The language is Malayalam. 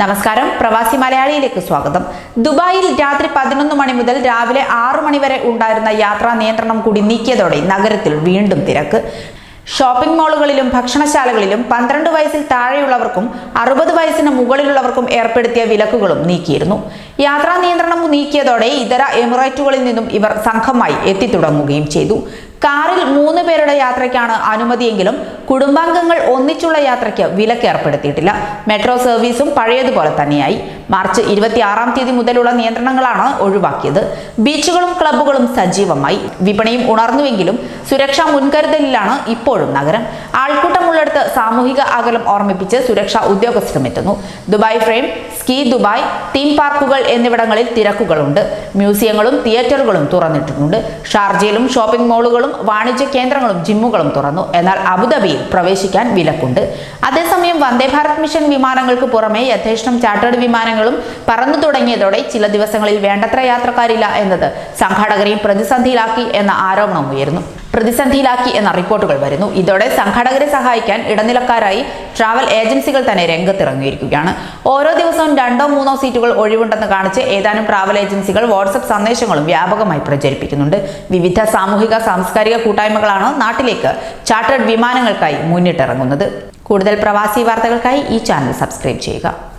നമസ്കാരം. പ്രവാസി മലയാളിയിലേക്ക് സ്വാഗതം. ദുബായിൽ രാത്രി പതിനൊന്ന് മണി മുതൽ രാവിലെ ആറു മണി വരെ ഉണ്ടായിരുന്ന യാത്രാ നിയന്ത്രണം കൂടി നീക്കിയതോടെ നഗരത്തിൽ വീണ്ടും തിരക്ക്. ഷോപ്പിംഗ് മാളുകളിലും ഭക്ഷണശാലകളിലും പന്ത്രണ്ട് വയസ്സിൽ താഴെയുള്ളവർക്കും അറുപത് വയസ്സിന് മുകളിലുള്ളവർക്കും ഏർപ്പെടുത്തിയ വിലക്കുകളും നീക്കിയിരുന്നു. യാത്രാ നിയന്ത്രണം നീക്കിയതോടെ ഇതര എമിറേറ്റുകളിൽ നിന്നും ഇവർ സംഘമായി എത്തിത്തുടങ്ങുകയും ചെയ്തു. കാറിൽ മൂന്ന് പേരുടെ യാത്രയ്ക്കാണ് അനുമതിയെങ്കിലും കുടുംബാംഗങ്ങൾ ഒന്നിച്ചുള്ള യാത്രയ്ക്ക് വിലക്ക് ഏർപ്പെടുത്തിയിട്ടില്ല. മെട്രോ സർവീസും പഴയതുപോലെ തന്നെയായി. മാർച്ച് ഇരുപത്തിയാറാം തീയതി മുതലുള്ള നിയന്ത്രണങ്ങളാണ് ഒഴിവാക്കിയത്. ബീച്ചുകളും ക്ലബ്ബുകളും സജീവമായി. വിപണിയും ഉണർന്നുവെങ്കിലും സുരക്ഷാ മുൻകരുതലിലാണ് ഇപ്പോഴും നഗരം. ആൾക്കൂട്ടമുള്ളിടത്ത് സാമൂഹിക അകലം ഓർമ്മിപ്പിച്ച് സുരക്ഷാ ഉദ്യോഗസ്ഥരും എത്തുന്നു. Dubai frame ski Dubai theme പാർക്കുകൾ എന്നിവിടങ്ങളിൽ തിരക്കുകളുണ്ട്. മ്യൂസിയങ്ങളും തിയേറ്ററുകളും തുറന്നിട്ടുണ്ട് ഷാർജയിലും ഷോപ്പിംഗ് മാളുകളും വാണിജ്യ കേന്ദ്രങ്ങളും ജിമ്മുകളും തുറന്നു. എന്നാൽ അബുദാബിയിൽ പ്രവേശിക്കാൻ വിലക്കുണ്ട്. അതേസമയം വന്ദേ ഭാരത് മിഷൻ വിമാനങ്ങൾക്ക് പുറമെ യഥേഷ്ടം ചാർട്ടേഡ് വിമാനങ്ങളും പറന്നു തുടങ്ങിയതോടെ ചില ദിവസങ്ങളിൽ വേണ്ടത്ര യാത്രക്കാരില്ല എന്നത് സംഘാടകരെയും പ്രതിസന്ധിയിലാക്കി എന്ന ആരോപണം ഉയരുന്നു. പ്രതിസന്ധിയിലാക്കി എന്ന റിപ്പോർട്ടുകൾ വരുന്നു. ഇതോടെ സംഘാടകരെ സഹായിക്കാൻ ഇടനിലക്കാരായി ട്രാവൽ ഏജൻസികൾ തന്നെ രംഗത്തിറങ്ങിയിരിക്കുകയാണ്. ഓരോ ദിവസവും രണ്ടോ മൂന്നോ സീറ്റുകൾ ഒഴിവുണ്ടെന്ന് കാണിച്ച് ഏതാനും ട്രാവൽ ഏജൻസികൾ വാട്സപ്പ് സന്ദേശങ്ങളും വ്യാപകമായി പ്രചരിപ്പിക്കുന്നുണ്ട്. വിവിധ സാമൂഹിക സാംസ്കാരിക കൂട്ടായ്മകളാണ് നാട്ടിലേക്ക് ചാർട്ടേഡ് വിമാനങ്ങൾക്കായി മുന്നിട്ടിറങ്ങുന്നത്. കൂടുതൽ പ്രവാസി വാർത്തകൾക്കായി ഈ ചാനൽ സബ്സ്ക്രൈബ് ചെയ്യുക.